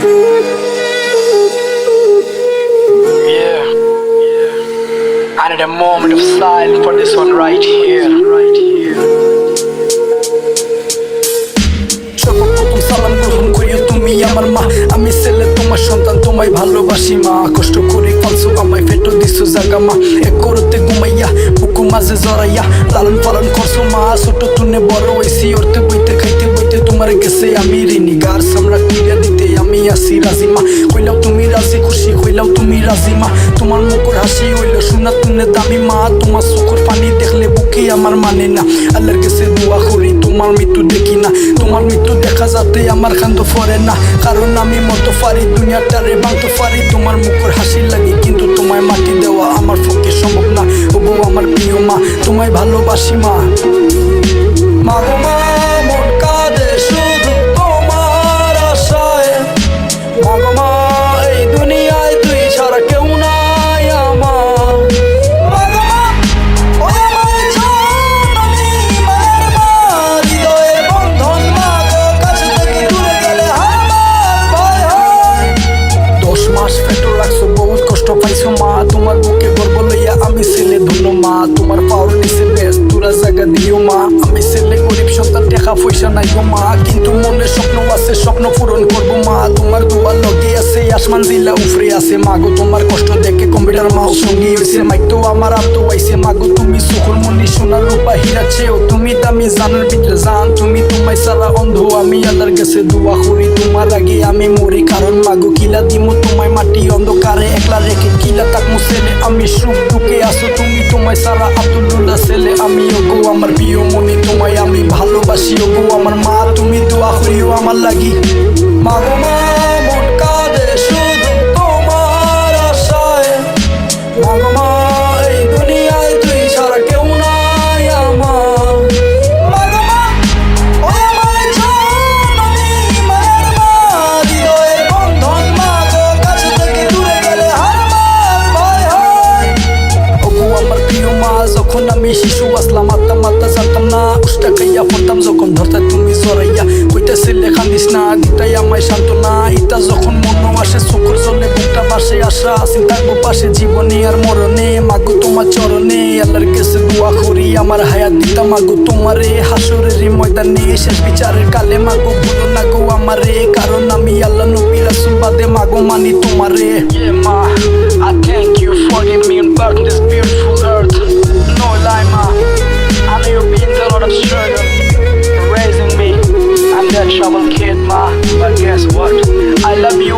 Yeah. I need a moment of silence for this one right here, right here. আমার মা আমি ছেলে তোমার সন্তান তোমায় ভালোবাসি মা কষ্ট করে পালছো আমায় ফেটো দিছো জাগা মা এক করতে ঘুমাইয়া বুকু মাঝে জড়াইয়া লালন পালন করছ মা ছোট তুনে বড় হইছি অর্থে বইতে খাইতে বইতে তোমার গেছে আমি ঋণী গার সামরা দিতে আমি আসি রাজি মা তুমি রাজি, খুশি কইলাও তুমি রাজি তোমার মুখর হাসি হইল শোনা তুনে দামি মা। তোমার চোখর পানি দেখলে বুকে আমার মানে না। আল্লাহর কাছে দোয়া করি, তোমার মৃত্যু দেখি না। তোমার মৃত্যু দেখা যাতে আমার কান্দ ফরে না। কারণ আমি মতো পারি দুনিয়াটারে ভাঙতে পারি। তোমার মুখর হাসি লাগে কিন্তু তোমায় মাটি দেওয়া আমার পক্ষে সম্ভব না। ওবু আমার প্রিয় মা, তোমায় ভালোবাসি মা। মা। পাইছো মা, তোমার বুকে গর্ব লইয়া আমি ছেলে ধন্য মা, তোমার পাওয়ার নিচে বেশ তোরা জায়গা দিও মা। আমি ছেলে, গরিব, সন্তান, টাকা পয়সা নাই মা, কিন্তু মনে স্বপ্ন আছে, স্বপ্ন পূরণ করব মা। তোমার দুয়ার লগে আছে, আসমান জিলা উফরে আছে। মা গো, তোমার কষ্ট দেখে কম্পিউটার মাও সঙ্গী হয়েছে মাইক তো আমার আপ তো আইছে মা তুমি সুখর মনি সোনার রূপা হীরা তুমি দামি জানার ভিতরে জান, তুমি তোমায় সারা অন্ধ। আমি আল্লাহর কাছে দোয়া করি, তোমার আগে আমি মরি। কারণ মাগো কিলা দিমু মাটি অন্ধকারে একলা রেখে কিলা তাক মুসেলে? আমি সুখ দুঃখে আসো তুমি তোমায় সারা আব্দুল্লাহ ছেলে। আমি ওগো আমার প্রিয় মনে তোমায় আমি ভালোবাসি। ওগো আমার মা, তুমি দোয়া করিও আমার লাগি। মা। যখন আমি শিশু আসলাম আত্মা মাত্রা জানতাম না। উষ্টা খাইয়া পড়তাম যখন ধরতে তুমি জড়াইয়া কইতাছে লেখা দিস না দিতাই আমায় সান্ত্বনা। ইতা যখন মন আসে চোখর চলে বুকটা পাশে আসা। চিন্তার পাশে জীবনে আর মরণে মাগো তোমার চরণে। আল্লাহর কাছে দোয়া করি আমার হায়াত দিতা মাগো তোমারে। হাসরের ময়দানে শেষ বিচারের কালে মাগো ভুলো না গো আমারে। কারণ আমি আল্লাহ নবী রাসূল বাদে মাগো মানি তোমারে। Ma, I thank you for giving me on this shovel kid ma. But guess what? I love you